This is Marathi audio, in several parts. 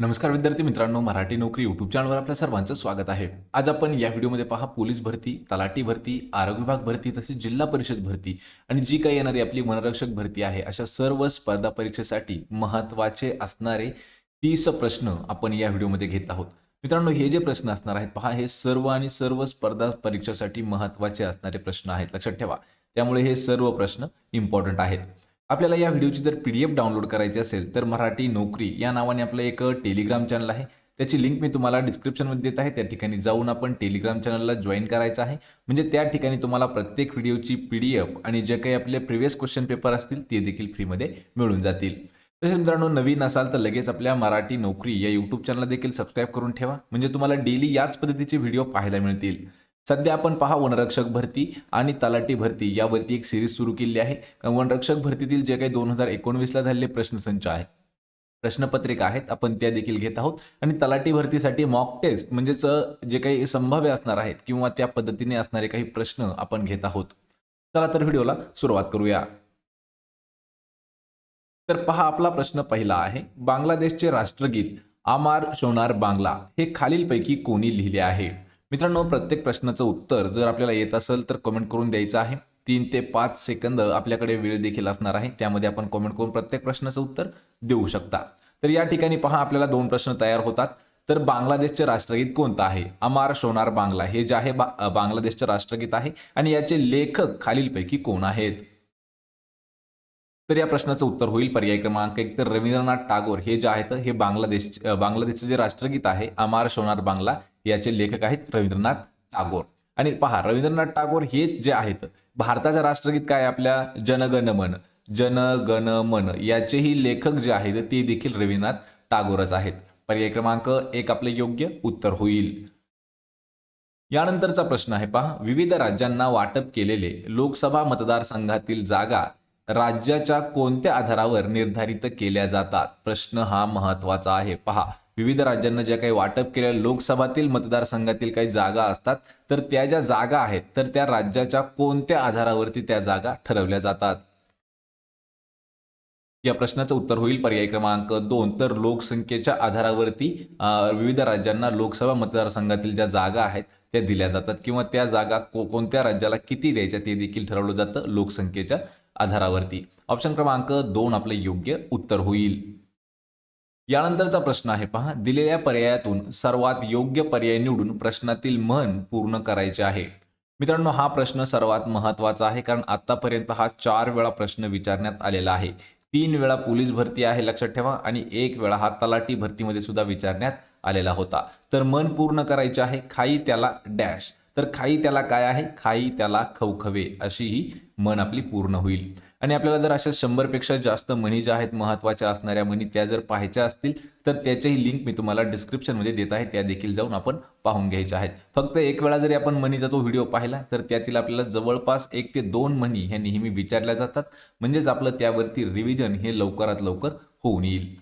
नमस्कार विद्यार्थी मित्रांनो मराठी नोकरी यूट्यूब चॅनलवर आपल्या सर्वांचं स्वागत आहे. आज आपण या व्हिडिओमध्ये पहा पोलीस भरती तलाठी भरती आरोग्य विभाग भरती तसेच जिल्हा परिषद भरती आणि जी काही येणारी आपली वनरक्षक भरती आहे अशा सर्व स्पर्धा परीक्षेसाठी महत्त्वाचे असणारे तीस प्रश्न आपण या व्हिडिओमध्ये घेत आहोत. मित्रांनो हे जे प्रश्न असणार आहेत पहा हे सर्व आणि सर्व स्पर्धा परीक्षेसाठी महत्त्वाचे असणारे प्रश्न आहेत. लक्षात ठेवा. त्यामुळे हे सर्व प्रश्न इम्पॉर्टंट आहेत. आपल्याला या व्हिडिओची जर पी डी एफ डाउनलोड करायची असेल तर मराठी नोकरी या नावाने आपलं एक टेलिग्राम चॅनल आहे. त्याची लिंक मी तुम्हाला डिस्क्रिप्शनमध्ये देत आहे. त्या ठिकाणी जाऊन आपण टेलिग्राम चॅनलला जॉईन करायचं आहे. म्हणजे त्या ठिकाणी तुम्हाला प्रत्येक व्हिडिओची पी डी एफ आणि जे काही आपले प्रिव्हियस क्वेश्चन पेपर असतील ते देखील फ्रीमध्ये मिळून जातील. तसेच मित्रांनो नवीन असाल तर लगेच आपल्या मराठी नोकरी या यूट्यूब चॅनलला देखील सबस्क्राईब करून ठेवा. म्हणजे तुम्हाला डेली याच पद्धतीचे व्हिडिओ पाहायला मिळतील. सध्या आपण पहा वनरक्षक भरती आणि तलाठी भरती यावरती एक सिरीज सुरू केली आहे. वनरक्षक भरतीतील जे काही दोन हजार एकोणवीसला झालेले प्रश्नसंच आहेत. प्रश्नपत्रिका आहेत आपण त्या देखील घेत आहोत. आणि तलाठी भरतीसाठी मॉक टेस्ट म्हणजेच जे काही संभाव्य असणार आहेत किंवा त्या पद्धतीने असणारे काही प्रश्न आपण घेत आहोत. चला तर व्हिडिओला सुरुवात करूया. तर पहा आपला प्रश्न पहिला आहे. बांगलादेशचे राष्ट्रगीत आमार शोनार बांगला हे खालीलपैकी कोणी लिहिले आहे? मित्रांनो प्रत्येक प्रश्नाचं उत्तर जर आपल्याला येत असेल तर कमेंट करून द्यायचं आहे. तीन ते पाच सेकंद आपल्याकडे वेळ देखील असणार आहे. त्यामध्ये आपण कमेंट करून प्रत्येक प्रश्नाचं उत्तर देऊ शकता. तर या ठिकाणी पहा आपल्याला दोन प्रश्न तयार होतात. तर बांगलादेशचे राष्ट्रगीत कोणतं आहे? अमार सोनार बांगला. हे जे आहे बा बांगलादेशचे राष्ट्रगीत आहे. आणि याचे लेखक खालीलपैकी कोण आहेत? तर या प्रश्नाचं उत्तर होईल पर्याय क्रमांक एक. तर रवींद्रनाथ टागोर हे जे आहेत हे बांगलादेश बांगलादेशचे जे राष्ट्रगीत आहे अमार सोनार बांगला याचे लेखक आहेत रवींद्रनाथ टागोर. आणि पहा रवींद्रनाथ टागोर हे जे आहेत भारताचं राष्ट्रगीत काय आपल्या? जनगण मन मन याचेही लेखक जे आहेत ते देखील रवींद्रनाथ टागोरच आहेत. पर्याय क्रमांक एक आपले योग्य उत्तर होईल. यानंतरचा प्रश्न आहे पहा विविध राज्यांना वाटप केलेले लोकसभा मतदारसंघातील जागा राज्याच्या कोणत्या आधारावर निर्धारित केल्या जातात? प्रश्न हा महत्त्वाचा आहे. पहा विविध राज्यांना ज्या काही वाटप केलेल्या लोकसभातील मतदारसंघातील काही जागा असतात तर त्या ज्या जागा आहेत तर त्या राज्याच्या कोणत्या आधारावरती त्या जागा ठरवल्या जातात? या प्रश्नाचं उत्तर होईल पर्याय क्रमांक दोन. तर लोकसंख्येच्या आधारावरती विविध राज्यांना लोकसभा मतदारसंघातील ज्या जागा आहेत त्या दिल्या जातात. किंवा त्या जागा को कोणत्या राज्याला किती द्यायच्या ते देखील ठरवलं जातं लोकसंख्येच्या आधारावरती. ऑप्शन क्रमांक दोन आपले योग्य उत्तर होईल. यानंतरचा प्रश्न आहे पहा. दिलेल्या पर्यायातून सर्वात योग्य पर्याय निवडून प्रश्नातील मन पूर्ण करायचे आहे. मित्रांनो हा प्रश्न सर्वात महत्त्वाचा आहे कारण आतापर्यंत हा चार वेळा प्रश्न विचारण्यात आलेला आहे. तीन वेळा पोलीस भरती आहे लक्षात ठेवा. आणि एक वेळा हा तलाठी भरतीमध्ये सुद्धा विचारण्यात आलेला होता. तर मन पूर्ण करायचे आहे खाई त्याला डॅश. तर खाई त्याला काय आहे? खाई त्याला खवखवे. अशी ही मन आपली पूर्ण होईल. आणि आपल्याला जर अशा शंभरपेक्षा जास्त म्हणी ज्या आहेत महत्त्वाच्या असणाऱ्या म्हणी त्या जर पाहायच्या असतील तर त्याच्याही लिंक मी तुम्हाला डिस्क्रिप्शनमध्ये देत आहे. त्या देखील जाऊन आपण पाहून घ्यायच्या आहेत. फक्त एक वेळा जरी आपण म्हणीचा तो व्हिडिओ पाहिला तर त्यातील आपल्याला जवळपास एक ते दोन म्हणी ह्या नेहमी विचारल्या जातात. म्हणजेच आपलं त्यावरती रिव्हिजन हे लवकरात लवकर होऊन येईल.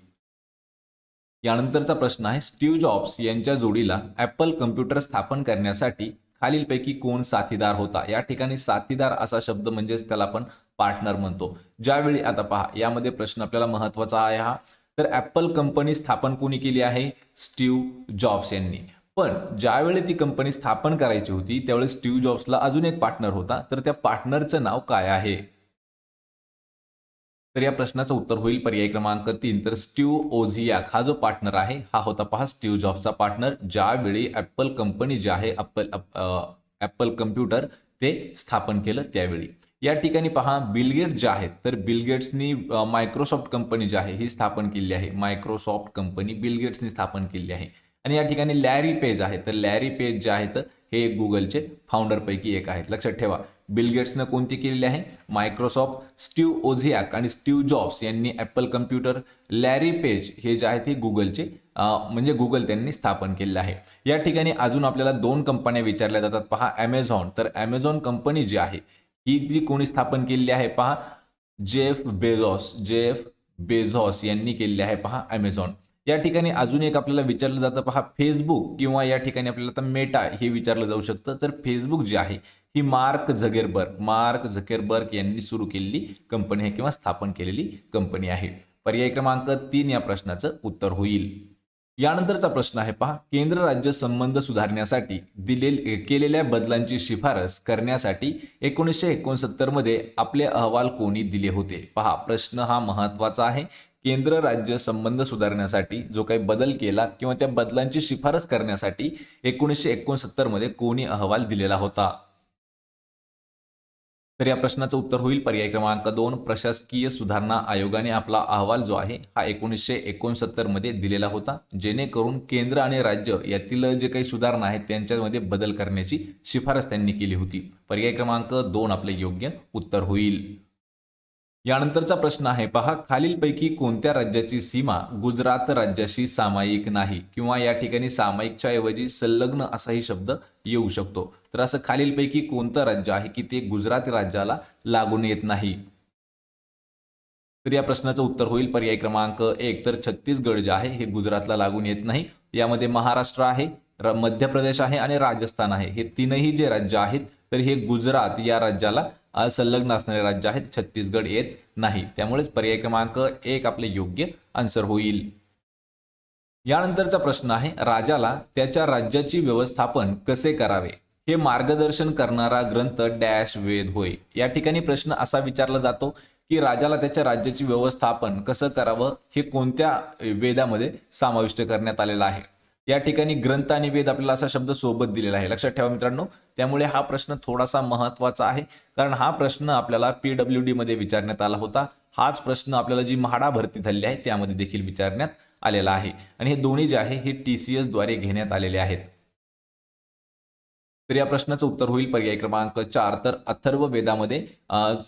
यानंतरचा प्रश्न आहे स्टीव्ह जॉब्स यांच्या जोडीला ॲपल कम्प्युटर स्थापन करण्यासाठी खालीलपैकी कोण साथीदार होता? या ठिकाणी साथीदार असा शब्द म्हणजेच त्याला आपण पार्टनर म्हणतो. ज्यावेळी आता पहा यामध्ये प्रश्न आपल्याला महत्त्वाचा आहे हा. तर ॲपल कंपनी स्थापन कोणी केली आहे? स्टीव जॉब्स यांनी. पण ज्यावेळी ती कंपनी स्थापन करायची होती त्यावेळी स्टीव जॉब्सला अजून एक पार्टनर होता. तर त्या पार्टनरचं नाव काय आहे? तर या प्रश्नाचं उत्तर होईल पर्याय क्रमांक तीन. तर स्टीव ओझियाक हा जो पार्टनर आहे हा होता पहा स्टीव जॉबचा पार्टनर ज्यावेळी ॲपल कंपनी जी आहे ॲपल ॲपल कम्प्युटर ते स्थापन केलं त्यावेळी. या ठिकाणी पहा बिलगेट जे आहेत तर बिलगेट्सनी मायक्रोसॉफ्ट कंपनी जी आहे ही स्थापन केली आहे. मायक्रोसॉफ्ट कंपनी बिलगेट्सनी स्थापन केली आहे. आणि या ठिकाणी लॅरी पेज आहे. तर लॅरी पेज जे आहेत हे गुगलचे फाउंडरपैकी एक आहेत. लक्षात ठेवा बिलगेट्सनं कोणती केलेली आहे? मायक्रोसॉफ्ट स्टीव ओझियाक आणि स्टीव जॉब्स यांनी ॲपल कम्प्युटर लॅरी पेज हे जे आहेत हे गुगलचे म्हणजे गुगल त्यांनी स्थापन केलेलं आहे. या ठिकाणी अजून आपल्याला दोन कंपन्या विचारल्या जातात. पहा ॲमेझॉन तर ॲमेझॉन कंपनी जी आहे ही जी कोणी स्थापन केलेली आहे पहा. जेफ बेझॉस जेफ बेझॉस यांनी केलेली आहे पहा ॲमेझॉन या ठिकाणी अजून एक आपल्याला विचारलं जातं पहा फेसबुक किंवा या ठिकाणी आपल्याला आता मेटा हे विचारलं जाऊ शकतं. तर फेसबुक जे आहे ही मार्क झगेरबर्ग मार्क झकेरबर्ग यांनी सुरू केलेली कंपनी आहे किंवा स्थापन केलेली कंपनी आहे. पर्याय क्रमांक तीन या प्रश्नाचं उत्तर होईल. यानंतरचा प्रश्न आहे पहा. केंद्र राज्य संबंध सुधारण्यासाठी दिले केलेल्या बदलांची शिफारस करण्यासाठी एकोणीसशे एकोणसत्तरमध्ये आपले अहवाल कोणी दिले होते? पहा प्रश्न हा महत्त्वाचा आहे. केंद्र राज्य संबंध सुधारण्यासाठी जो काही बदल केला किंवा त्या बदलांची शिफारस करण्यासाठी एकोणीसशे एकोणसत्तरमध्ये कोणी अहवाल दिलेला होता? तर या प्रश्नाचं उत्तर होईल पर्याय क्रमांक दोन. प्रशासकीय सुधारणा आयोगाने आपला अहवाल जो आहे हा एकोणीसशे एकोणसत्तरमध्ये दिलेला होता. जेणेकरून केंद्र आणि राज्य यातील जे काही सुधारणा आहेत त्यांच्यामध्ये बदल करण्याची शिफारस त्यांनी केली होती. पर्याय क्रमांक दोन आपले योग्य उत्तर होईल. यानंतरचा प्रश्न आहे पहा खालीलपैकी कोणत्या राज्याची सीमा गुजरात राज्याशी सामायिक नाही किंवा या ठिकाणी सामायिकच्या ऐवजी संलग्न असाही शब्द येऊ शकतो. तर असं खालीलपैकी कोणतं राज्य आहे की ते गुजरात राज्याला लागून येत नाही? तर या प्रश्नाचं उत्तर होईल पर्याय क्रमांक एक. तर छत्तीसगड जे आहे हे गुजरातला लागून येत नाही. यामध्ये महाराष्ट्र आहे मध्य प्रदेश आहे आणि राजस्थान आहे. हे तीनही जे राज्य आहेत तर हे गुजरात या राज्याला संलग्न असणारे राज्य आहेत छत्तीसगड येत नाही. त्यामुळेच पर्याय क्रमांक एक आपले योग्य आन्सर होईल. यानंतरचा प्रश्न आहे राजाला त्याच्या राज्याची व्यवस्थापन कसे करावे? हे मार्गदर्शन करणारा ग्रंथ डॅश वेद होय. या ठिकाणी प्रश्न असा विचारला जातो की राजाला त्याच्या राज्याची व्यवस्थापन कसं करावं? हे कोणत्या वेदामध्ये समाविष्ट करण्यात आलेलं आहे? या ठिकाणी ग्रंथ आणि वेद आपल्याला असा शब्द सोबत दिलेला आहे. लक्षात ठेवा मित्रांनो त्यामुळे हा प्रश्न थोडासा महत्त्वाचा आहे. कारण हा प्रश्न आपल्याला पीडब्ल्यू डी मध्ये विचारण्यात आला होता. हाच प्रश्न आपल्याला जी म्हाडा भरती झालेली आहे त्यामध्ये देखील विचारण्यात आलेला आहे. आणि हे दोन्ही जे आहे हे टी सी एसद्वारे घेण्यात आलेले आहेत. तर या प्रश्नाचं उत्तर होईल पर्याय क्रमांक चार. तर अथर्व वेदामध्ये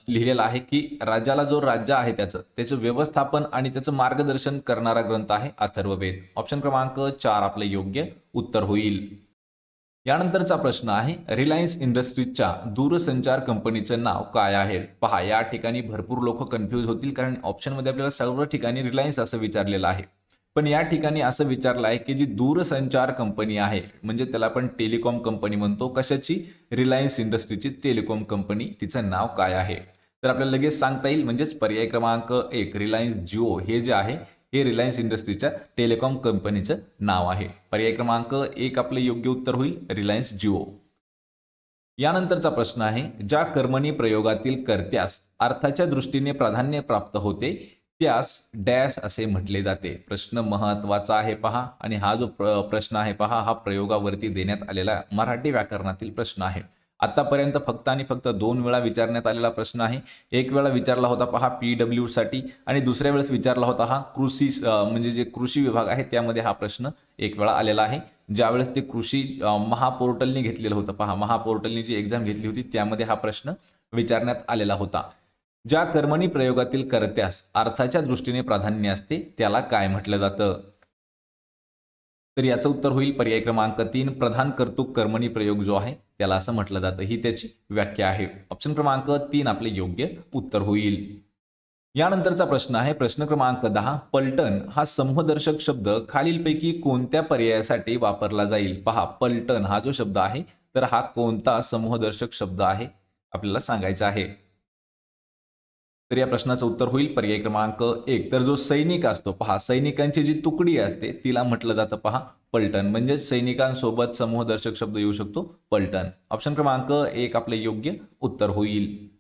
लिहिलेलं आहे की राज्याला जो राज्य आहे त्याचं त्याचं व्यवस्थापन आणि त्याचं मार्गदर्शन करणारा ग्रंथ आहे अथर्व वेद. ऑप्शन क्रमांक चार आपले योग्य उत्तर होईल. यानंतरचा प्रश्न आहे रिलायन्स इंडस्ट्रीजच्या दूरसंचार कंपनीचं नाव काय आहे? पहा या ठिकाणी भरपूर लोक कन्फ्यूज होतील कारण ऑप्शनमध्ये आपल्याला सर्व ठिकाणी रिलायन्स असं विचारलेलं आहे. पण या ठिकाणी असं विचारलं आहे की जी दूरसंचार कंपनी आहे म्हणजे त्याला आपण टेलिकॉम कंपनी म्हणतो कशाची? रिलायन्स इंडस्ट्रीची टेलिकॉम कंपनी. तिचं नाव काय आहे? तर आपल्याला लगेच सांगता येईल म्हणजेच पर्याय क्रमांक एक रिलायन्स जिओ हे जे आहे हे रिलायन्स इंडस्ट्रीच्या टेलिकॉम कंपनीचं नाव आहे. पर्याय क्रमांक एक आपले योग्य उत्तर होईल रिलायन्स जिओ. यानंतरचा प्रश्न आहे ज्या कर्मणी प्रयोगातील कर्त्यास अर्थाच्या दृष्टीने प्राधान्य प्राप्त होते त्यास डॅश असे म्हटले जाते. प्रश्न महत्त्वाचा आहे पहा आणि हा जो प्र- प्रश्न आहे पहा हा प्रयोगावरती देण्यात आलेला मराठी व्याकरणातील प्रश्न आहे. आतापर्यंत फक्त आणि फक्त दोन वेळा विचारण्यात आलेला प्रश्न आहे. एक वेळा विचारला होता पहा पी डब्ल्यू साठी आणि दुसऱ्या वेळेस विचारला होता हा कृषी म्हणजे जे कृषी विभाग आहे त्यामध्ये हा प्रश्न एक वेळा आलेला आहे. ज्यावेळेस ते कृषी महापोर्टलने घेतलेलं होतं पहा. महापोर्टलने जी एक्झाम घेतली होती त्यामध्ये हा प्रश्न विचारण्यात आलेला होता. ज्या कर्मणी प्रयोगातील कर्त्यास अर्थाच्या दृष्टीने प्राधान्य असते त्याला काय म्हटलं जातं? तर याचं उत्तर होईल पर्याय क्रमांक तीन प्रधान कर्तुक कर्मणी प्रयोग जो आहे त्याला असं म्हटलं जातं. ही त्याची व्याख्या आहे. ऑप्शन क्रमांक तीन आपले योग्य उत्तर होईल. यानंतरचा प्रश्न आहे. प्रश्न क्रमांक दहा पलटण हा समूहदर्शक शब्द खालीलपैकी कोणत्या पर्यायासाठी वापरला जाईल? पहा पलटण हा जो शब्द आहे तर हा कोणता समूहदर्शक शब्द आहे? आपल्याला सांगायचा आहे. तर या प्रश्नाचं उत्तर होईल. पर्याय क्रमांक एक. तर जो सैनिक असतो पहा सैनिकांची जी तुकडी असते तिला म्हटलं जातं पहा पलटण. म्हणजे सैनिकांसोबत समूहदर्शक शब्द येऊ शकतो पलटण. ऑप्शन क्रमांक एक आपले योग्य उत्तर होईल.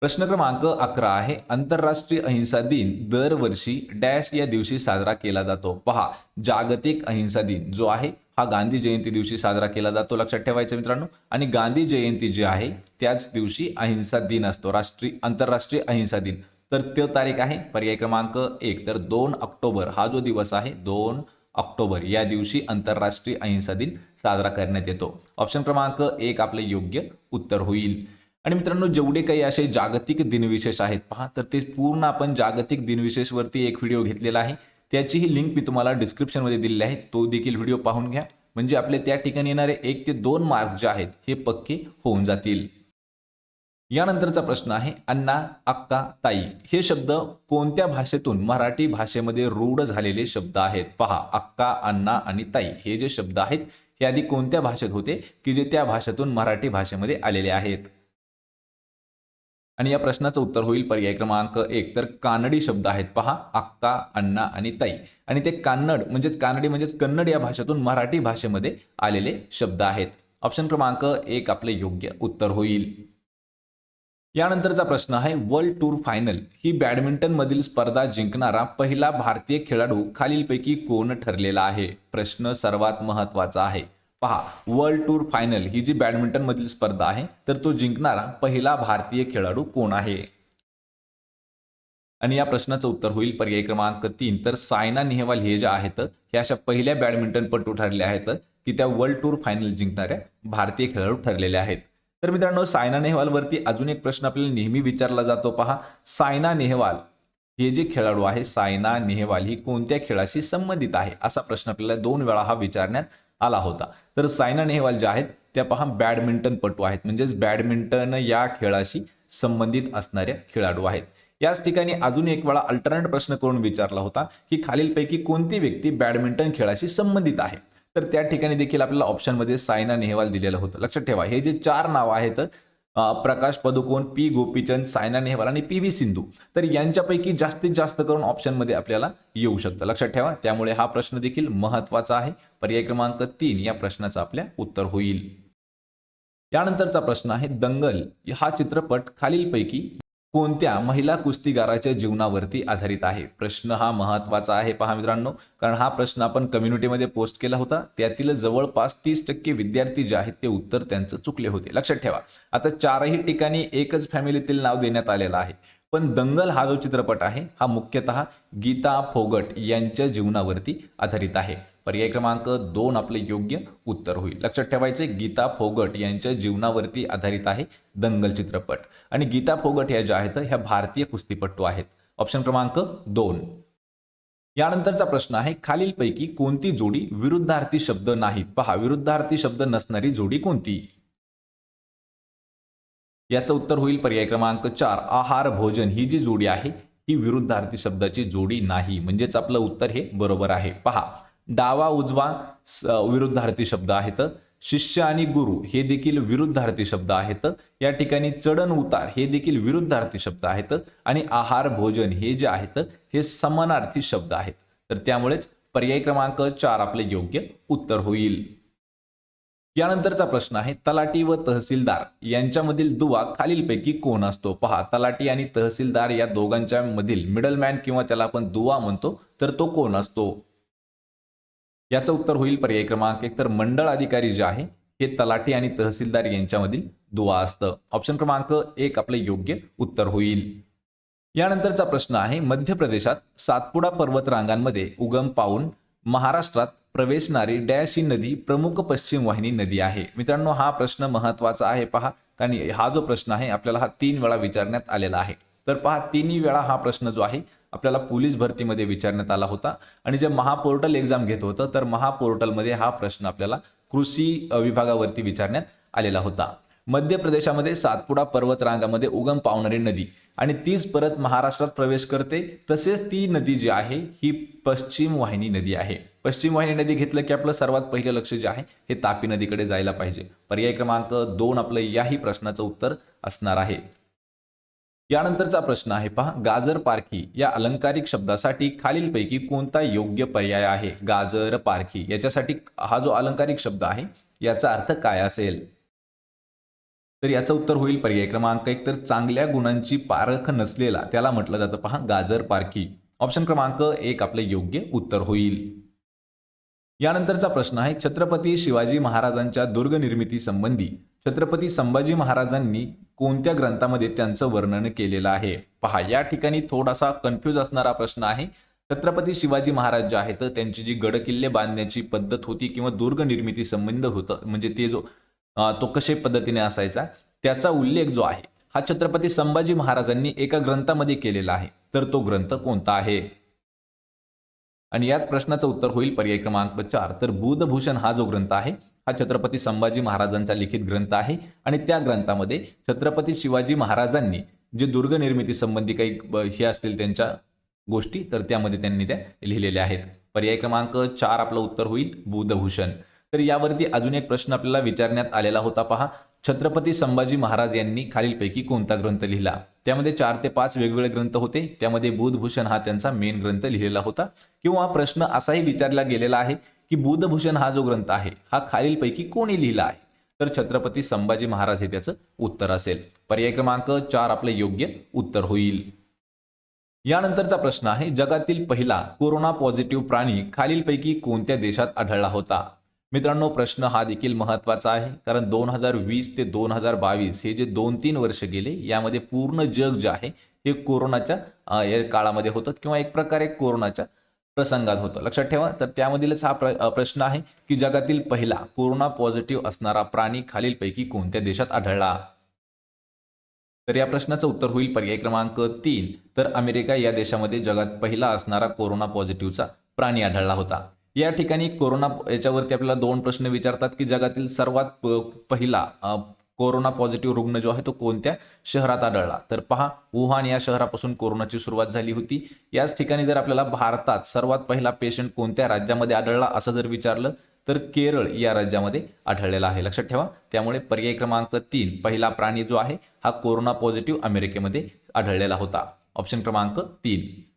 प्रश्न क्रमांक अकरा आहे. आंतरराष्ट्रीय अहिंसा दिन दरवर्षी डॅश या दिवशी साजरा केला जातो. पहा जागतिक अहिंसा दिन जो आहे हा गांधी जयंती दिवशी साजरा केला जातो. लक्षात ठेवायचं मित्रांनो. आणि गांधी जयंती जी आहे त्याच दिवशी अहिंसा दिन असतो. राष्ट्रीय आंतरराष्ट्रीय अहिंसा दिन. तर तो तारीख आहे पर्याय क्रमांक एक. तर दोन ऑक्टोबर हा जो दिवस आहे दोन ऑक्टोबर या दिवशी आंतरराष्ट्रीय अहिंसा दिन साजरा करण्यात येतो. ऑप्शन क्रमांक एक आपले योग्य उत्तर होईल. आणि मित्रांनो जेवढे काही असे जागतिक दिनविशेष आहेत पहा तर ते पूर्ण आपण जागतिक दिनविशेषवरती एक व्हिडिओ घेतलेला आहे. त्याचीही लिंक मी तुम्हाला डिस्क्रिप्शनमध्ये दिलेली आहे. तो देखील व्हिडिओ पाहून घ्या. म्हणजे आपले त्या ठिकाणी येणारे एक ते दोन मार्क जे आहेत हे पक्के होऊन जातील. यानंतरचा प्रश्न आहे अण्णा अक्का ताई हे शब्द कोणत्या भाषेतून मराठी भाषेमध्ये रूढ झालेले शब्द आहेत? पहा अक्का अण्णा आणि ताई हे जे शब्द आहेत हे आधी कोणत्या भाषेत होते की जे त्या भाषेतून मराठी भाषेमध्ये आलेले आहेत? आणि या प्रश्नाचं उत्तर होईल पर्याय क्रमांक एक. तर कानडी शब्द आहेत पहा अक्का अण्णा आणि ताई. आणि ते कान्नड म्हणजेच कानडी म्हणजेच कन्नड या भाषेतून मराठी भाषेमध्ये आलेले शब्द आहेत. ऑप्शन क्रमांक एक आपले योग्य उत्तर होईल. यानंतरचा प्रश्न आहे वर्ल्ड टूर फायनल ही बॅडमिंटन मधील स्पर्धा जिंकणारा पहिला भारतीय खेळाडू खालीलपैकी कोण ठरलेला आहे? प्रश्न सर्वात महत्त्वाचा आहे. पहा वर्ल्ड टूर फायनल ही जी बॅडमिंटन मधील स्पर्धा आहे तर तो जिंकणारा पहिला भारतीय खेळाडू कोण आहे? आणि या प्रश्नाचं उत्तर होईल पर्याय क्रमांक तीन. तर सायना नेहवाल हे ज्या आहेत हे अशा पहिल्या बॅडमिंटनपटू ठरल्या आहेत की त्या वर्ल्ड टूर फायनल जिंकणाऱ्या भारतीय खेळाडू ठरलेल्या आहेत. तर मित्रांनो सायना नेहवालवरती अजून एक प्रश्न आपल्याला नेहमी विचारला जातो पहा. सायना नेहवाल हे जे खेळाडू आहे सायना नेहवाल ही कोणत्या खेळाशी संबंधित आहे? असा प्रश्न आपल्याला दोन वेळा हा विचारण्यात आला होता. तर सायना नेहवाल ज्या आहेत त्या पहा बॅडमिंटन पटू आहेत. म्हणजेच बॅडमिंटन या खेळाशी संबंधित असणाऱ्या खेळाडू आहेत. याच ठिकाणी अजून एक वेळा अल्टरनेट प्रश्न करून विचारला होता की खालीलपैकी कोणती व्यक्ती बॅडमिंटन खेळाशी संबंधित आहे? तर त्या ठिकाणी देखील आपल्याला ऑप्शनमध्ये सायना नेहवाल दिलेलं होतं. लक्षात ठेवा हे जे चार नावं आहेत प्रकाश पदुकोण पी गोपीचंद सायना नेहवाल आणि पी व्ही सिंधू. तर यांच्यापैकी जास्तीत जास्त करून ऑप्शनमध्ये आपल्याला येऊ शकतं. लक्षात ठेवा त्यामुळे हा प्रश्न देखील महत्त्वाचा आहे. पर्याय क्रमांक तीन या प्रश्नाचं आपल्या उत्तर होईल. यानंतरचा प्रश्न आहे दंगल. हा चित्रपट खालीलपैकी कोणत्या महिला कुस्तीगाराच्या जीवनावरती आधारित आहे? प्रश्न हा महत्त्वाचा आहे पहा मित्रांनो. कारण हा प्रश्न आपण कम्युनिटीमध्ये पोस्ट केला होता. त्यातील जवळपास तीस टक्के विद्यार्थी जे आहेत ते उत्तर त्यांचं चुकले होते. लक्षात ठेवा. आता चारही ठिकाणी एकच फॅमिलीतील नाव देण्यात आलेलं आहे. पण दंगल हा जो चित्रपट आहे हा मुख्यतः गीता फोगट यांच्या जीवनावरती आधारित आहे. पर्याय क्रमांक दोन आपले योग्य उत्तर होईल. लक्षात ठेवायचे गीता फोगट यांच्या जीवनावरती आधारित आहे दंगल चित्रपट. आणि गीता फोगट या ज्या आहेत ह्या भारतीय कुस्तीपटू आहेत. ऑप्शन क्रमांक दोन. यानंतरचा प्रश्न आहे खालीलपैकी कोणती जोडी विरुद्धार्थी शब्द नाहीत? पहा विरुद्धार्थी शब्द नसणारी जोडी कोणती? याचं उत्तर होईल पर्याय क्रमांक चार. आहार भोजन ही जी जोडी आहे ही विरुद्धार्थी शब्दाची जोडी नाही. म्हणजेच आपलं उत्तर हे बरोबर आहे. पहा डावा उजवा विरुद्धार्थी शब्द आहेत. शिष्य आणि गुरु हे देखील विरुद्धार्थी शब्द आहेत. या ठिकाणी चढण उतार हे देखील विरुद्धार्थी शब्द आहेत. आणि आहार भोजन हे जे आहेत हे समानार्थी शब्द आहेत. तर त्यामुळेच पर्याय क्रमांक चार आपले योग्य उत्तर होईल. यानंतरचा प्रश्न आहे तलाटी व तहसीलदार यांच्यामधील दुवा खालीलपैकी कोण असतो? पहा तलाटी आणि तहसीलदार या दोघांच्या मधील मिडलमॅन किंवा त्याला आपण दुवा म्हणतो तर तो कोण असतो? याचं उत्तर होईल पर्याय क्रमांक. एक तर मंडळ अधिकारी जे आहे हे तलाटी आणि तहसीलदार यांच्यामधील दुवा असतं. ऑप्शन क्रमांक एक आपले योग्य उत्तर होईल. यानंतरचा प्रश्न आहे मध्य प्रदेशात सातपुडा पर्वत रांगांमध्ये उगम पावून महाराष्ट्रात प्रवेशणारी डॅश ही नदी प्रमुख पश्चिम वाहिनी नदी आहे. मित्रांनो हा प्रश्न महत्त्वाचा आहे. पहा कारण हा जो प्रश्न आहे आपल्याला हा तीन वेळा विचारण्यात आलेला आहे. तर पहा तिन्ही वेळा हा प्रश्न जो आहे आपल्याला पोलीस भरतीमध्ये विचारण्यात आला होता. आणि जे महापोर्टल एक्झाम घेत होतं तर महापोर्टलमध्ये हा प्रश्न आपल्याला कृषी विभागावरती विचारण्यात आलेला होता. मध्य प्रदेशामध्ये सातपुडा पर्वतरांगामध्ये उगम पावणारी नदी आणि तीच परत महाराष्ट्रात प्रवेश करते. तसेच ती नदी जी आहे ही पश्चिम वाहिनी नदी आहे. पश्चिम वाहिनी नदी घेतलं की आपलं सर्वात पहिलं लक्ष जे आहे हे तापी नदीकडे जायला पाहिजे. पर्याय क्रमांक दोन आपलं याही प्रश्नाचं उत्तर असणार आहे. यानंतरचा प्रश्न आहे पहा. गाजर पारखी या अलंकारिक शब्दासाठी खालीलपैकी कोणता योग्य पर्याय आहे? गाजर पारखी याच्यासाठी हा जो अलंकारिक शब्द आहे याचा अर्थ काय असेल? तर याचं उत्तर होईल पर्याय क्रमांक एक. तर चांगल्या गुणांची पारख नसलेला त्याला म्हटलं जातं पहा गाजर पारखी. ऑप्शन क्रमांक एक आपले योग्य उत्तर होईल. यानंतरचा प्रश्न आहे छत्रपती शिवाजी महाराजांच्या दुर्ग निर्मिती संबंधी छत्रपती संभाजी महाराजांनी कोणत्या ग्रंथामध्ये त्यांचं वर्णन केलेलं आहे? पहा या ठिकाणी थोडासा कन्फ्यूज असणारा प्रश्न आहे. छत्रपती शिवाजी महाराज जे आहेत त्यांची जी गडकिल्ले बांधण्याची पद्धत होती किंवा दुर्ग निर्मिती संबंध होतं म्हणजे ते जो तो कसे पद्धतीने असायचा त्याचा उल्लेख जो आहे हा छत्रपती संभाजी महाराजांनी एका ग्रंथामध्ये केलेला आहे. तर तो ग्रंथ कोणता आहे? आणि याच प्रश्नाचं उत्तर होईल पर्याय क्रमांक चार. तर बुधभूषण हा जो ग्रंथ आहे हा छत्रपती संभाजी महाराजांचा लिखित ग्रंथ आहे आणि त्या ग्रंथामध्ये छत्रपती शिवाजी महाराजांनी जे दुर्ग निर्मिती संबंधी काही हे असतील त्यांच्या गोष्टी तर त्यामध्ये त्यांनी त्या लिहिलेल्या आहेत. पर्याय क्रमांक चार आपलं उत्तर होईल बुधभूषण. तर यावरती अजून एक प्रश्न आपल्याला विचारण्यात आलेला होता पहा. छत्रपती संभाजी महाराज यांनी खालीलपैकी कोणता ग्रंथ लिहिला? त्यामध्ये चार ते पाच वेगवेगळे ग्रंथ होते. त्यामध्ये बुधभूषण हा त्यांचा मेन ग्रंथ लिहिलेला होता. किंवा प्रश्न असाही विचारला गेलेला आहे की बुधभूषण हा जो ग्रंथ आहे हा खालीलपैकी कोणी लिहिला आहे? तर छत्रपती संभाजी महाराज हे त्याचं उत्तर असेल. पर्याय क्रमांक चार आपलं योग्य उत्तर होईल. यानंतरचा प्रश्न आहे जगातील पहिला कोरोना पॉझिटिव्ह प्राणी खालीलपैकी कोणत्या देशात आढळला होता? मित्रांनो प्रश्न हा देखील महत्त्वाचा आहे कारण दोन हजार वीस ते दोन हजार बावीस हे जे दोन तीन वर्ष गेले यामध्ये पूर्ण जग जे आहे हे कोरोनाच्या काळामध्ये होतं किंवा एक प्रकारे कोरोनाच्या प्रसंगात होतं. लक्षात ठेवा. तर त्यामधीलच हा प्र प्रश्न आहे की जगातील पहिला कोरोना पॉझिटिव्ह असणारा प्राणी खालीलपैकी कोणत्या देशात आढळला? तर या प्रश्नाचं उत्तर होईल पर्याय क्रमांक तीन. तर अमेरिका या देशामध्ये जगात पहिला असणारा कोरोना पॉझिटिव्हचा प्राणी आढळला होता. या ठिकाणी कोरोना याच्यावरती आपल्याला दोन प्रश्न विचारतात की जगातील सर्वात पहिला कोरोना पॉझिटिव्ह रुग्ण जो आहे तो कोणत्या शहरात आढळला? तर पहा वुहान या शहरापासून कोरोनाची सुरुवात झाली होती. याच ठिकाणी जर आपल्याला भारतात सर्वात पहिला पेशंट कोणत्या राज्यामध्ये आढळला असं जर विचारलं तर केरळ या राज्यामध्ये आढळलेला आहे. लक्षात ठेवा त्यामुळे पर्याय क्रमांक तीन पहिला प्राणी जो आहे हा कोरोना पॉझिटिव्ह अमेरिकेमध्ये आढळलेला होता. ऑप्शन क्रमांक तीन.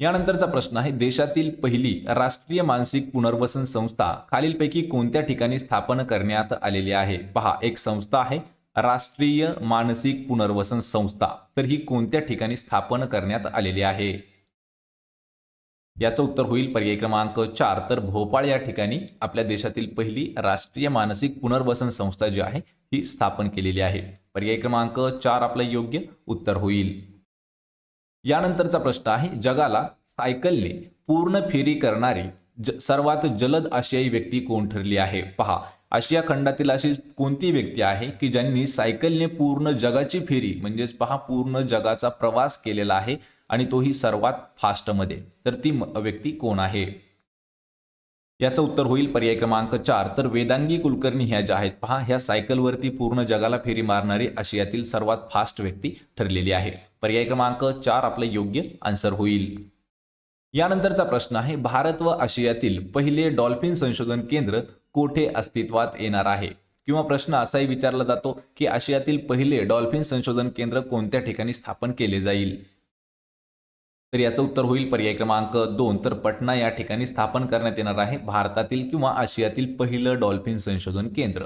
यानंतरचा प्रश्न आहे देशातील पहिली राष्ट्रीय मानसिक पुनर्वसन संस्था खालीलपैकी कोणत्या ठिकाणी स्थापन करण्यात आलेली आहे? पहा एक संस्था आहे राष्ट्रीय मानसिक पुनर्वसन संस्था. तर ही कोणत्या ठिकाणी स्थापन करण्यात आलेली आहे? याचं उत्तर होईल पर्याय क्रमांक चार. तर भोपाळ या ठिकाणी आपल्या देशातील पहिली राष्ट्रीय मानसिक पुनर्वसन संस्था जी आहे ही स्थापन केलेली आहे. पर्याय क्रमांक चार आपलं योग्य उत्तर होईल. यानंतरचा प्रश्न आहे जगाला सायकलने पूर्ण फेरी करणारी ज सर्वात जलद आशियाई व्यक्ती कोण ठरली आहे? पहा आशिया खंडातील अशी कोणती व्यक्ती आहे की ज्यांनी सायकलने पूर्ण जगाची फेरी म्हणजेच पहा पूर्ण जगाचा प्रवास केलेला आहे आणि तोही सर्वात फास्टमध्ये तर ती व्यक्ती कोण आहे? याचं उत्तर होईल पर्याय क्रमांक चार. तर वेदांगी कुलकर्णी ह्या ज्या आहेत पहा ह्या सायकलवरती पूर्ण जगाला फेरी मारणारी आशियातील सर्वात फास्ट व्यक्ती ठरलेली आहे. पर्याय क्रमांक चार आपलं योग्य आन्सर होईल. यानंतरचा प्रश्न आहे भारत व आशियातील पहिले डॉल्फिन संशोधन केंद्र कोठे अस्तित्वात येणार आहे? किंवा प्रश्न असाही विचारला जातो की आशियातील पहिले डॉल्फिन संशोधन केंद्र कोणत्या ठिकाणी स्थापन केले जाईल? तर याचं उत्तर होईल पर्याय क्रमांक दोन. तर पटना या ठिकाणी स्थापन करण्यात येणार आहे भारतातील किंवा आशियातील पहिलं डॉल्फिन संशोधन केंद्र.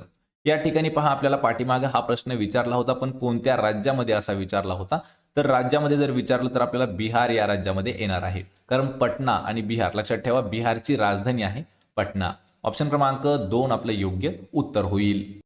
या ठिकाणी पहा आपल्याला पाठीमागे हा प्रश्न विचारला होता पण कोणत्या राज्यामध्ये असा विचारला होता? तर राज्यामध्ये जर विचारलं तर आपल्याला बिहार या राज्यामध्ये येणार आहे. कारण पटना आणि बिहार लक्षात ठेवा बिहारची राजधानी आहे पटना. ऑप्शन क्रमांक दोन आपलं योग्य उत्तर होईल.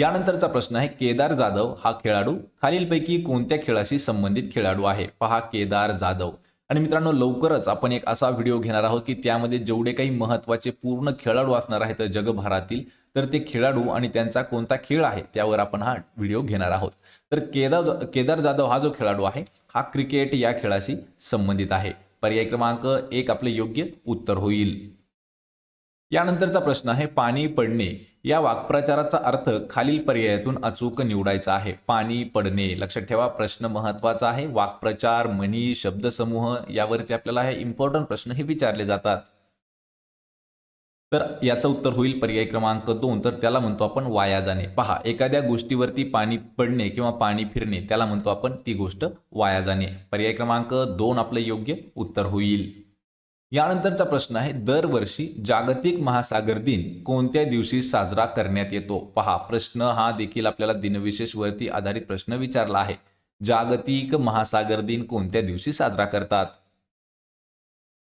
यानंतरचा प्रश्न आहे केदार जाधव हा खेळाडू खालीलपैकी कोणत्या खेळाशी संबंधित खेळाडू आहे? पहा केदार जाधव. आणि मित्रांनो लवकरच आपण एक असा व्हिडिओ घेणार आहोत की त्यामध्ये जेवढे काही महत्त्वाचे पूर्ण खेळाडू असणार आहेत जगभरातील तर ते खेळाडू आणि त्यांचा कोणता खेळ आहे त्यावर आपण हा व्हिडिओ घेणार आहोत. तर केदार केदार जाधव हा जो खेळाडू आहे हा क्रिकेट या खेळाशी संबंधित आहे. पर्याय क्रमांक एक आपले योग्य उत्तर होईल. यानंतरचा प्रश्न आहे पाणी पडणे. या वाक्प्रचाराचा अर्थ खालील पर्यायातून अचूक निवडायचा आहे. पाणी पडणे. लक्षात ठेवा प्रश्न महत्त्वाचा आहे. वाक्प्रचार मणी शब्दसमूह यावरती आपल्याला हे इम्पॉर्टंट प्रश्न हे विचारले जातात. तर याचं उत्तर होईल पर्याय क्रमांक दोन. तर त्याला म्हणतो आपण वाया जाणे. पहा एखाद्या गोष्टीवरती पाणी पडणे किंवा पाणी फिरणे त्याला म्हणतो आपण ती गोष्ट वाया जाणे. पर्याय क्रमांक दोन आपलं योग्य उत्तर होईल. यानंतरचा प्रश्न आहे दरवर्षी जागतिक महासागर दिन कोणत्या दिवशी साजरा करण्यात येतो? पहा प्रश्न हा देखील आपल्याला दिनविशेष वरती आधारित प्रश्न विचारला आहे. जागतिक महासागर दिन कोणत्या दिवशी साजरा करतात?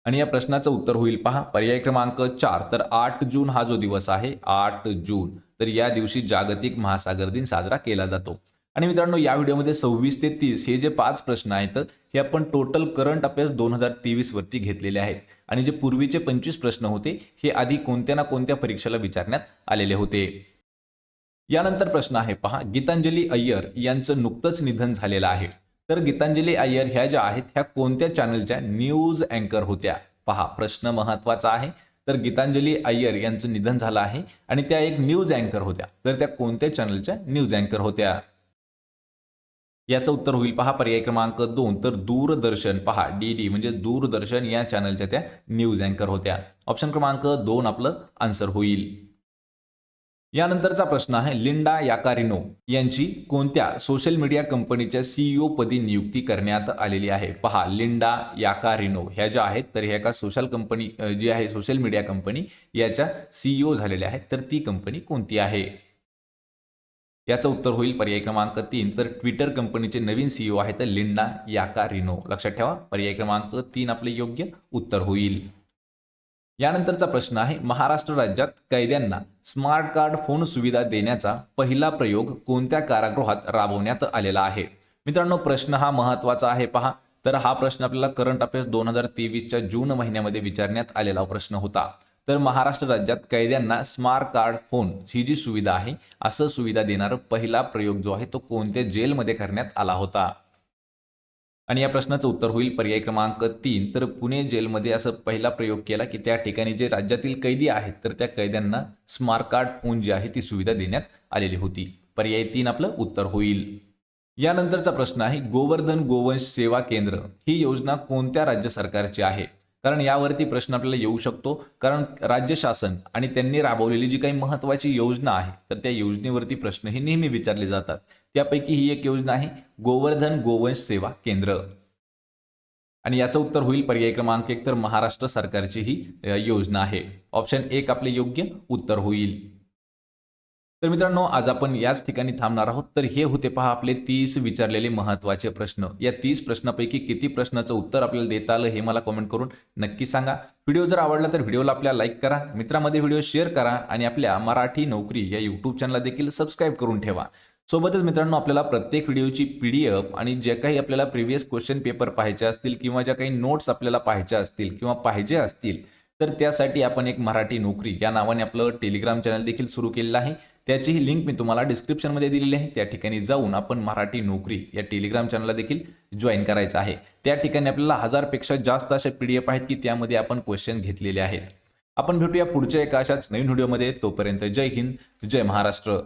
आणि या प्रश्नाचं उत्तर होईल पहा पर्याय क्रमांक चार तर आठ जून हा जो दिवस आहे आठ जून तर या दिवशी जागतिक महासागर दिन साजरा केला जातो. आणि मित्रांनो या व्हिडिओमध्ये सव्वीस ते तीस हे जे पाच प्रश्न आहेत हे आपण टोटल करंट अफेअर्स दोन हजार तेवीस वरती घेतलेले आहेत. आणि जे पूर्वीचे पंचवीस प्रश्न होते हे आधी कोणत्या ना कोणत्या परीक्षेला विचारण्यात आलेले होते. यानंतर प्रश्न आहे पहा गीतांजली अय्यर यांचं नुकतंच निधन झालेलं आहे. तर गीतांजली अय्यर ह्या ज्या आहेत ह्या कोणत्या चॅनलच्या न्यूज अँकर होत्या. पहा प्रश्न महत्त्वाचा आहे. तर गीतांजली अय्यर यांचं निधन झालं आहे आणि त्या एक न्यूज अँकर होत्या. तर त्या कोणत्या चॅनलच्या न्यूज अँकर होत्या. याचं उत्तर होईल. पहा पर्याय क्रमांक दोन. तर दूरदर्शन पहा डी डी म्हणजे दूरदर्शन या चॅनलच्या त्या न्यूज अँकर होत्या. ऑप्शन क्रमांक दोन आपलं आन्सर होईल. यानंतरचा प्रश्न आहे लिंडा याकारिनो यांची कोणत्या सोशल मीडिया कंपनीच्या सीईओ पदी नियुक्ती करण्यात आलेली आहे? पहा लिंडा याकारिनो ह्या ज्या आहेत तर ह्या एका सोशल कंपनी जी आहे सोशल मीडिया कंपनी याच्या सीईओ झालेल्या आहेत. तर ती कंपनी कोणती आहे? याचं उत्तर होईल पर्याय क्रमांक तीन. तर ट्विटर कंपनीचे नवीन सीईओ आहेत लिंडा याकारिनो. लक्षात ठेवा पर्याय क्रमांक तीन आपले योग्य उत्तर होईल. यानंतरचा प्रश्न आहे महाराष्ट्र राज्यात कैद्यांना स्मार्ट कार्ड फोन सुविधा देण्याचा पहिला प्रयोग कोणत्या कारागृहात राबवण्यात आलेला आहे? मित्रांनो प्रश्न हा महत्त्वाचा आहे पहा. तर हा प्रश्न आपल्याला करंट अफेअर्स दोन हजार तेवीसच्या जून महिन्यामध्ये विचारण्यात आलेला प्रश्न होता. तर महाराष्ट्र राज्यात कैद्यांना स्मार्ट कार्ड फोन ही जी सुविधा आहे असं सुविधा देणारा पहिला प्रयोग जो आहे तो कोणत्या जेलमध्ये करण्यात आला होता? आणि या प्रश्नाचं उत्तर होईल पर्याय क्रमांक तीन. तर पुणे जेलमध्ये असं पहिला प्रयोग केला की त्या ठिकाणी जे राज्यातील कैदी आहेत तर त्या कैद्यांना स्मार्ट कार्ड फोन जी आहे ती सुविधा देण्यात आलेली होती. पर्याय तीन आपलं उत्तर होईल. यानंतरचा प्रश्न आहे गोवर्धन गोवंश सेवा केंद्र ही योजना कोणत्या राज्य सरकारची आहे? कारण यावरती प्रश्न आपल्याला येऊ शकतो. कारण राज्य शासन आणि त्यांनी राबवलेली जी काही महत्वाची योजना आहे तर त्या योजनेवरती प्रश्न हे नेहमी विचारले जातात. त्यापैकी ही एक योजना आहे गोवर्धन गोवंश सेवा केंद्र. आणि याचं उत्तर होईल पर्याय क्रमांक एक तर महाराष्ट्र सरकारची ही योजना आहे. ऑप्शन एक आपले योग्य उत्तर होईल. तर मित्रांनो आज आपण याच ठिकाणी थांबणार आहोत. तर हे होते पहा आपले तीस विचारलेले महत्त्वाचे प्रश्न. या तीस प्रश्नापैकी किती प्रश्नाचं उत्तर आपल्याला देता आलं हे मला कमेंट करून नक्की सांगा. व्हिडिओ जर आवडला तर व्हिडिओला आपल्या लाईक करा मित्रामध्ये व्हिडिओ शेअर करा आणि आपल्या मराठी नोकरी या युट्यूब चॅनलला देखील सबस्क्राईब करून ठेवा. सोबतच मित्रांनो आपल्याला प्रत्येक व्हिडिओची पी डी एफ आणि जे काही आपल्याला प्रिव्हियस क्वेश्चन पेपर पाहायचे असतील किंवा ज्या काही नोट्स आपल्याला पाहायच्या असतील किंवा पाहिजे असतील तर त्यासाठी आपण एक मराठी नोकरी या नावाने आपलं टेलिग्राम चॅनल देखील सुरू केलेलं आहे. त्याचीही लिंक मी तुम्हाला डिस्क्रिप्शनमध्ये दिलेली आहे. त्या ठिकाणी जाऊन आपण मराठी नोकरी या टेलिग्राम चॅनलला देखील जॉईन करायचं आहे. त्या ठिकाणी आपल्याला हजारपेक्षा जास्त अशा पी डी एफ आहेत की त्यामध्ये आपण क्वेश्चन घेतलेले आहेत. आपण भेटूया पुढच्या एका अशाच नवीन व्हिडिओमध्ये तोपर्यंत जय हिंद जय महाराष्ट्र.